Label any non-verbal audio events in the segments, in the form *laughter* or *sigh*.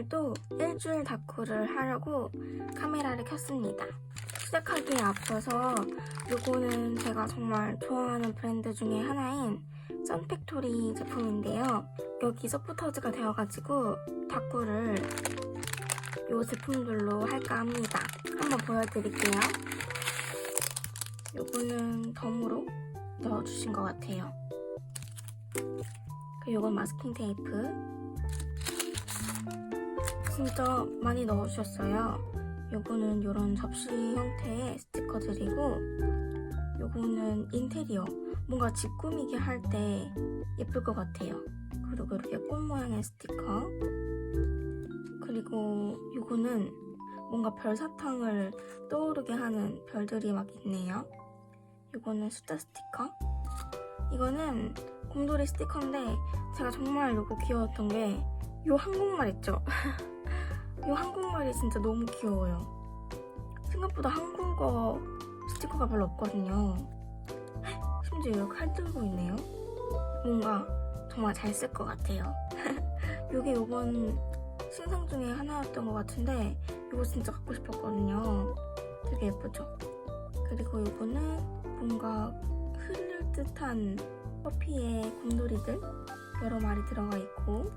오늘도 일주일 다쿠를 하려고 카메라를 켰습니다. 시작하기에 앞서서 이거는 제가 정말 좋아하는 브랜드 중에 하나인 선팩토리 제품인데요. 여기 서포터즈가 되어가지고 다쿠를 이 제품들로 할까 합니다. 한번 보여드릴게요. 요거는 덤으로 넣어주신 것 같아요. 그리고 요건 마스킹 테이프. 진짜 많이 넣어주셨어요. 요거는 요런 접시 형태의 스티커들이고 요거는 인테리어. 뭔가 집 꾸미기 할 때 예쁠 것 같아요. 그리고 이렇게 꽃 모양의 스티커. 그리고 요거는 뭔가 별사탕을 떠오르게 하는 별들이 막 있네요. 이거는 숫자 스티커. 이거는 곰돌이 스티커인데 제가 정말 요거 귀여웠던 게 요 한국말 있죠? *laughs* 요 한국말이 진짜 너무 귀여워요. 생각보다 한국어 스티커가 별로 없거든요. 심지어 칼 들고 있네요. 뭔가 정말 잘 쓸 것 같아요. *laughs* 요게 요번 신상 중에 하나였던 것 같은데 이거 진짜 갖고 싶었거든요. 되게 예쁘죠? 그리고 이거는 뭔가 흐를 듯한 커피의 곰돌이들 여러 마리 들어가 있고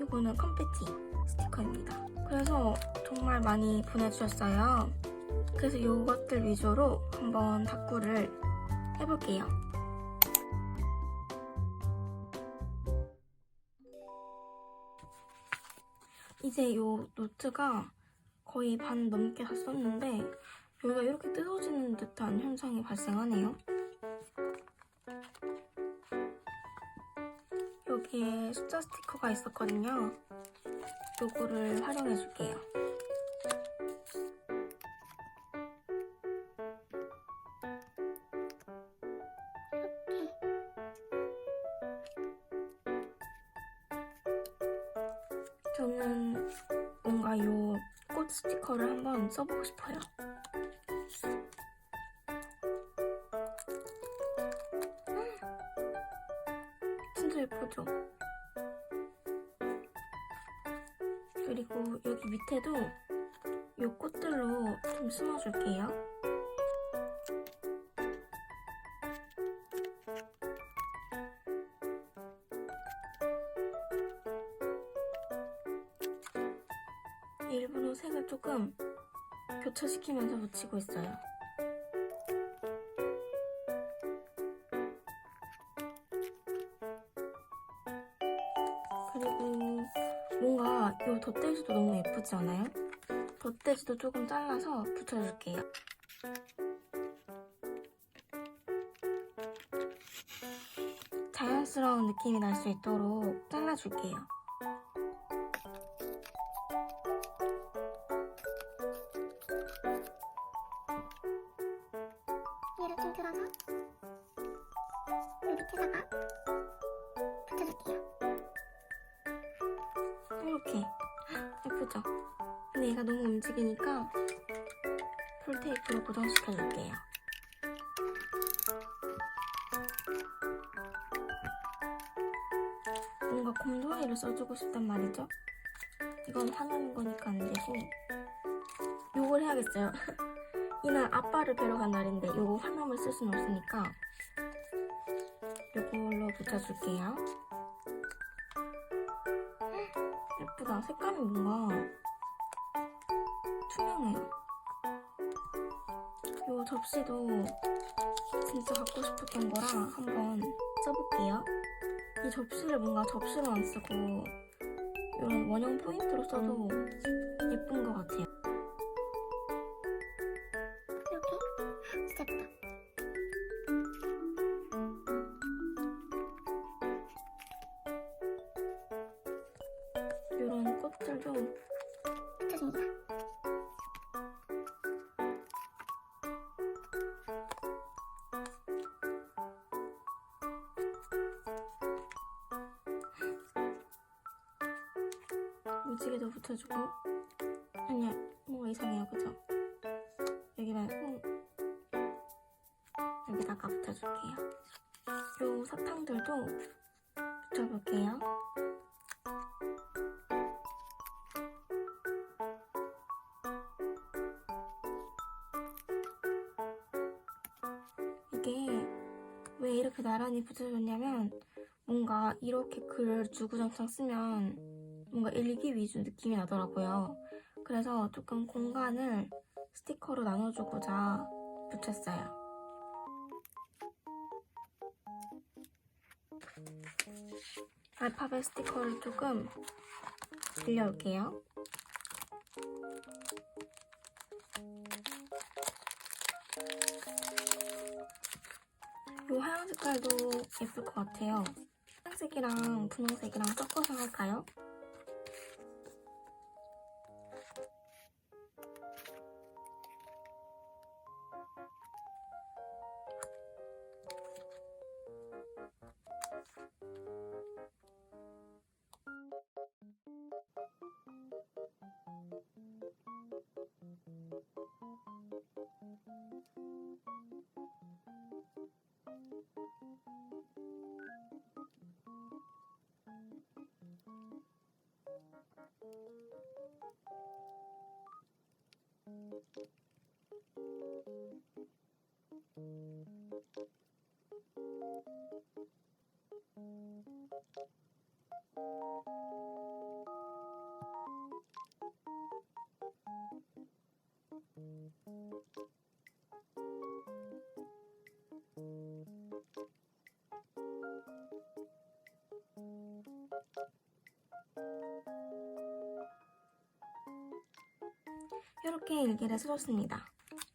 이거는 컴패티 스티커입니다. 그래서 정말 많이 보내주셨어요. 그래서 이것들 위주로 한번 다꾸를 해볼게요. 이제 이 노트가 거의 반 넘게 다 썼는데 여기가 이렇게 뜯어지는 듯한 현상이 발생하네요. 여기에 숫자 스티커가 있었거든요. 요거를 활용해 줄게요. 저는 뭔가 요 꽃 스티커를 한번 써보고 싶어요. 그리고 여기 밑에도 요 꽃들로 좀 심어줄게요. 일부러 색을 조금 교차시키면서 붙이고 있어요. 이 덧대지도 너무 예쁘지 않아요? 덧대지도 조금 잘라서 붙여줄게요. 자연스러운 느낌이 날 수 있도록 잘라줄게요. 이날 아빠를 뵈러 간 날인데 요거 화남을 쓸 수는 없으니까 요걸로 붙여줄게요. 예쁘다. 색감이 뭔가 투명해요. 이 접시도 진짜 갖고 싶었던 거라 한번 써볼게요. 이 접시를 뭔가 접시로 안 쓰고 이런 원형 포인트로 써도 예쁜 것 같아요. 붙여줍니다. 무지개도 붙여주고 아니야 뭔가 이상해요 그죠? 여기 말고 여기다가 붙여줄게요 요 사탕들도 붙여볼게요 이렇게 글을 주구장창 쓰면 뭔가 일기 위주 느낌이 나더라고요. 그래서 조금 공간을 스티커로 나눠주고자 붙였어요. 알파벳 스티커를 조금 빌려올게요. 이 하얀 색깔도 예쁠 것 같아요. 파란색이랑 분홍색이랑 섞어서 할까요? 이렇게 일기를 써줬습니다.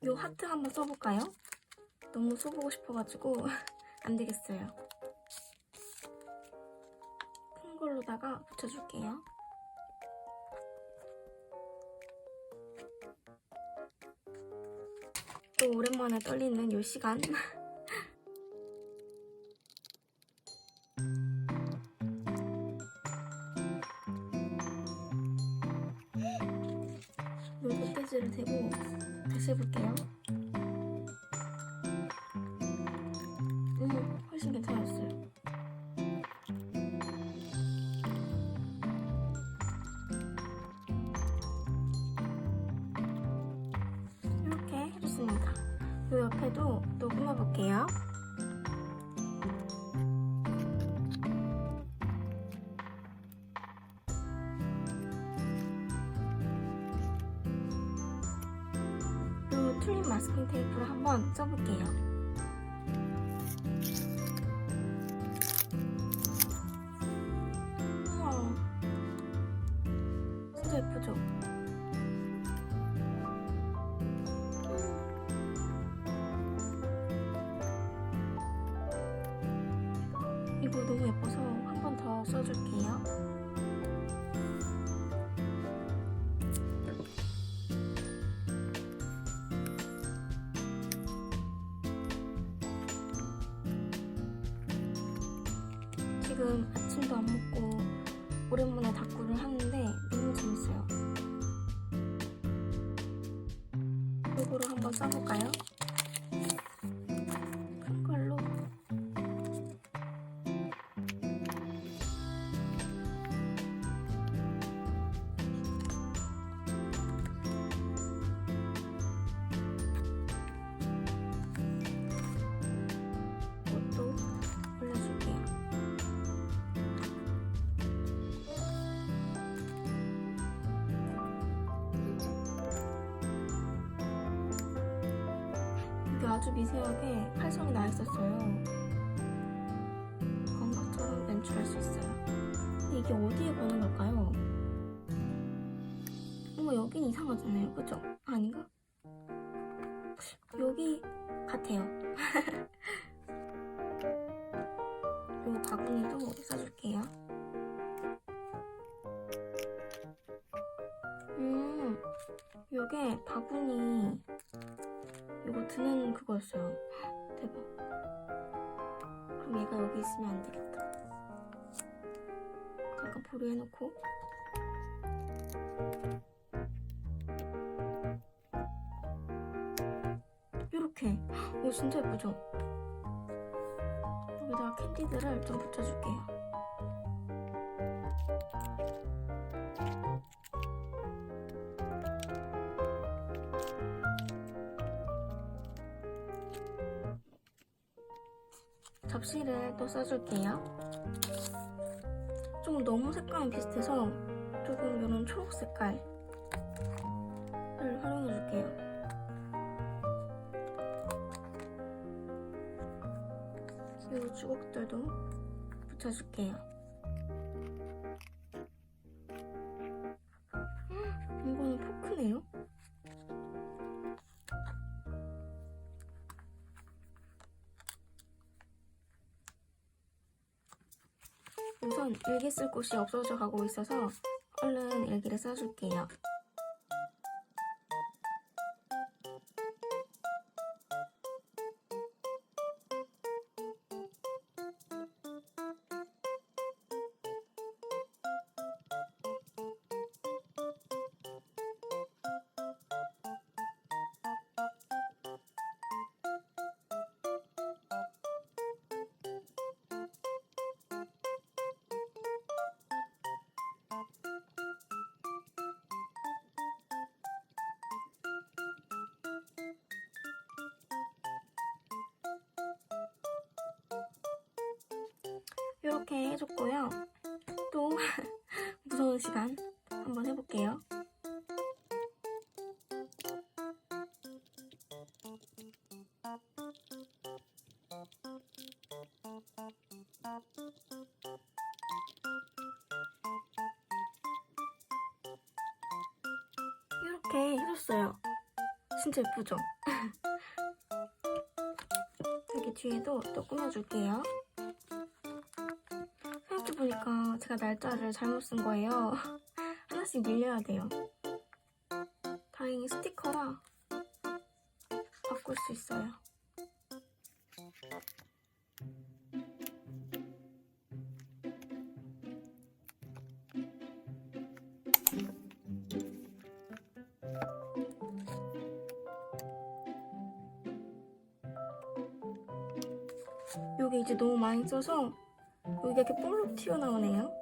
이 하트 한번 써볼까요? 너무 써보고 싶어가지고 *laughs* 안 되겠어요. 큰 걸로다가 붙여줄게요. 또 오랜만에 떨리는 이 시간. *laughs* 이 멧돼지를 대고 다시 해볼게요. 너무 예뻐서 한 번 더 써줄게요. 지금 아침도 안 먹고 오랜만에 다꾸를 하 아주 미세하게 팔성이 나 있었어요. 것처럼 연출할 수 있어요. 근데 이게 어디에 거는 걸까요? 뭔가 여긴 이상하잖아요. 그죠? 아닌가? 여기 같아요. *laughs* 요 바구니도 써줄게요. 음, 요게 바구니 드는 그거였어요. 대박. 그럼 얘가 여기 있으면 안 되겠다. 잠깐 보류해놓고. 이렇게. 이거 진짜 예쁘죠? 여기다가 캔디들을 좀 붙여줄게요. 접시를 또 써줄게요. 좀 너무 색감이 비슷해서 조금 이런 초록 색깔을 활용해줄게요. 이 주걱들도 붙여줄게요. 우선 일기 쓸 곳이 없어져 가고 있어서 얼른 일기를 써줄게요. 이렇게 해줬고요. 또 *laughs* 무서운 시간 한번 해볼게요. 이렇게 해줬어요. 진짜 예쁘죠? *laughs* 여기 뒤에도 또 꾸며줄게요. 제가 날짜를 잘못 쓴 거예요. *laughs* 하나씩 밀려야 돼요. 다행히 스티커라 바꿀 수 있어요. 여기 이제 너무 많이 써서 여기가 이렇게 볼록 튀어나오네요.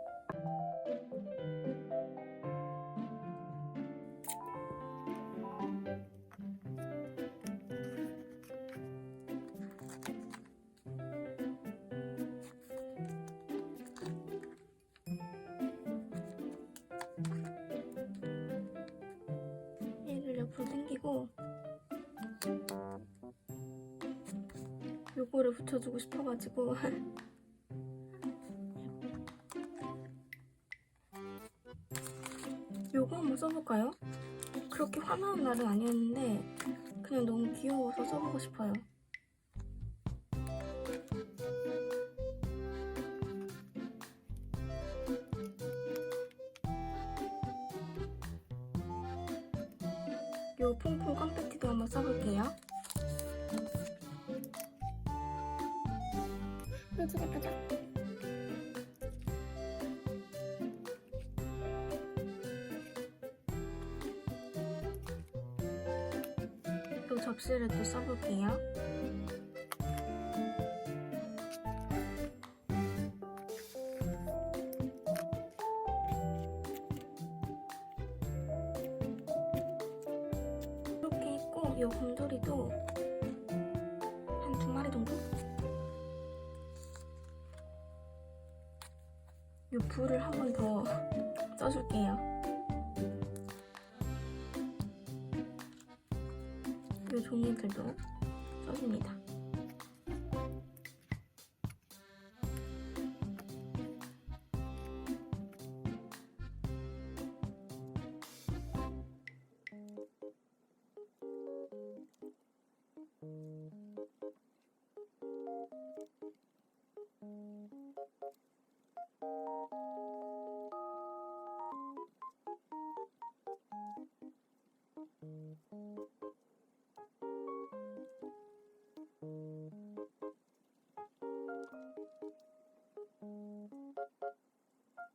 요거를 붙여주고 싶어가지고 *laughs* 요거 한번 써볼까요? 그렇게 화나는 날은 아니었는데 그냥 너무 귀여워서 써보고 싶어요. 요 퐁퐁 컴팩티도 한번 써볼게요. 물질 예쁘죠? 요 접시를 또 써볼게요. 이 종이들도 써줍니다.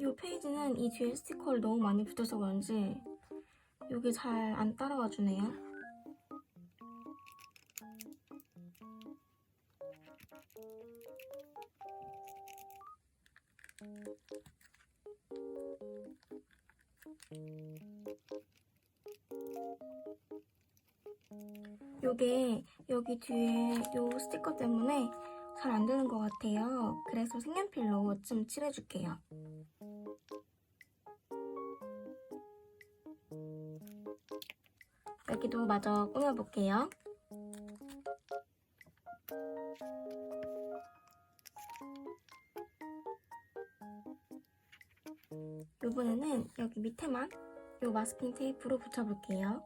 이 페이지는 이 뒤에 스티커를 너무 많이 붙여서 그런지 이게 잘 안 따라와 주네요. 요게 여기 뒤에 요 스티커 때문에 잘 안 되는 것 같아요. 그래서 색연필로 좀 칠해줄게요. 여기도 마저 꾸며볼게요. 이번에는 여기 밑에만 이 마스킹 테이프로 붙여볼게요.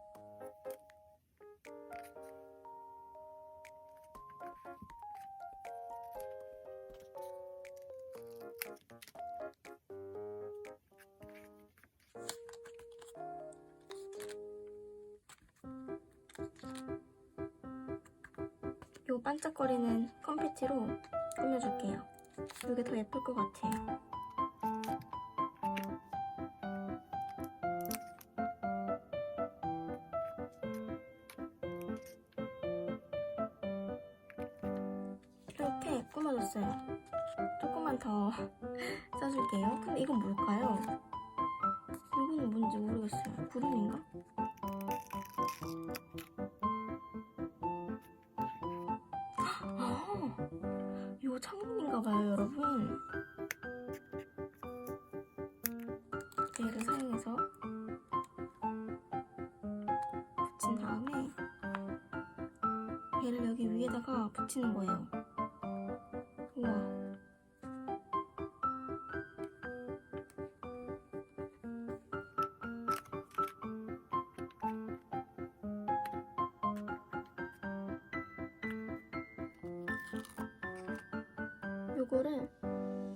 요 반짝거리는 컴피티로 꾸며줄게요. 이게 더 예쁠 것 같아요. 이렇게 꾸며줬어요. 조금만 더 *laughs* 써줄게요. 근데 이건 뭘까요? 이거는 뭔지 모르겠어요. 구름인가? 창문인가봐요, 여러분. 얘를 사용해서 붙인 다음에 얘를 여기 위에다가 붙이는 거예요.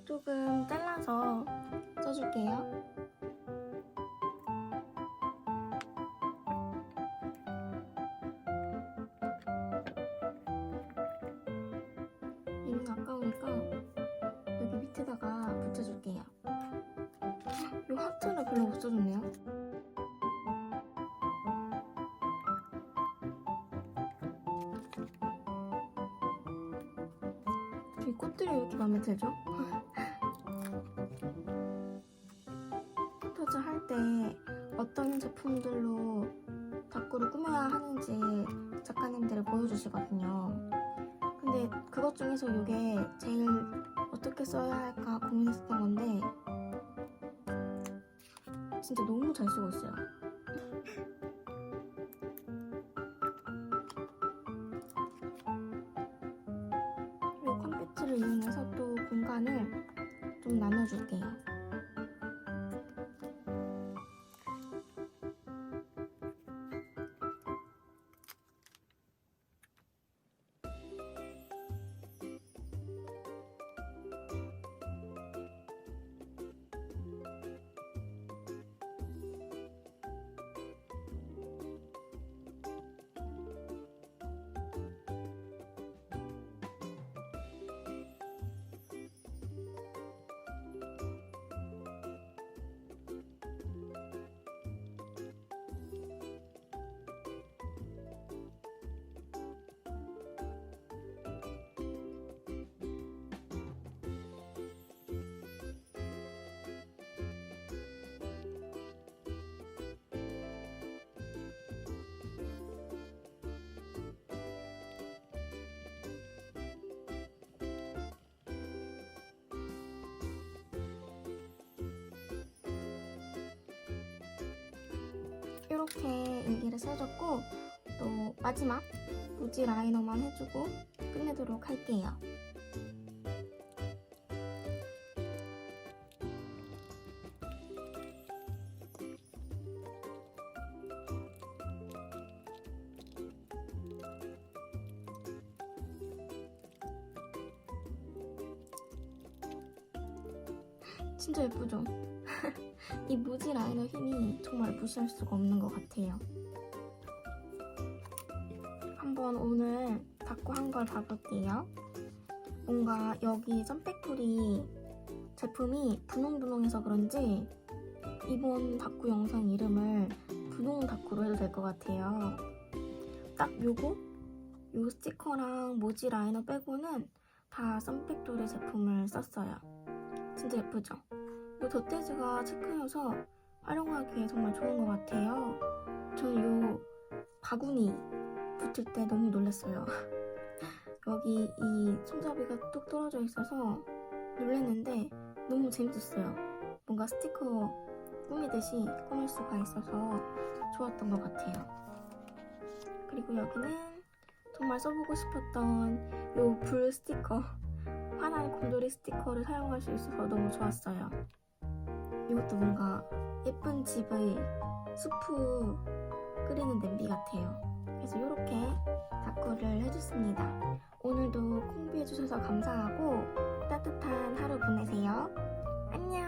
조금 잘라서 써줄게요. 이는 아까우니까 여기 밑에다가 붙여줄게요. 요 하트를 별로 못 써줬네요. 이 꽃들이 왜 이렇게 마음에 들죠? *laughs* 제품들로 다꾸를 꾸며야 하는지 작가님들이 보여주시거든요. 근데 그것 중에서 이게 제일 어떻게 써야 할까 고민했었던 건데 진짜 너무 잘 쓰고 있어요. 이 컴퓨터를 이용해서 또 공간을 좀 나눠줄게요. 이렇게 일기를 써줬고 또 마지막 무지 라이너만 해주고 끝내도록 할게요. 진짜 예쁘죠? *laughs* 이 무지 라이너 힘이 정말 무시할 수가 없는 것 같아요. 한번 오늘 닦고 한 걸 봐볼게요. 뭔가 여기 점백풀이 제품이 분홍분홍해서 그런지 이번 다쿠 영상 이름을 분홍 다쿠로 해도 될 것 같아요. 딱 요거, 요 스티커랑 모지 라이너 빼고는 다 썬팩토리 제품을 썼어요. 진짜 예쁘죠? 요 덧대지가 체크여서 활용하기에 정말 좋은 것 같아요. 저는 요 바구니 붙을 때 너무 놀랐어요. *laughs* 여기 이 손잡이가 뚝 떨어져 있어서 놀랐는데 너무 재밌었어요. 뭔가 스티커 꾸미듯이 꾸밀 수가 있어서 좋았던 것 같아요. 그리고 여기는 정말 써보고 싶었던 요 불 스티커 화난 곰돌이 스티커를 사용할 수 있어서 너무 좋았어요. 이것도 뭔가 예쁜 집의 수프 끓이는 냄비 같아요. 그래서 이렇게 다꾸를 해줬습니다. 오늘도 콩비해주셔서 감사하고 따뜻한 하루 보내세요. 안녕!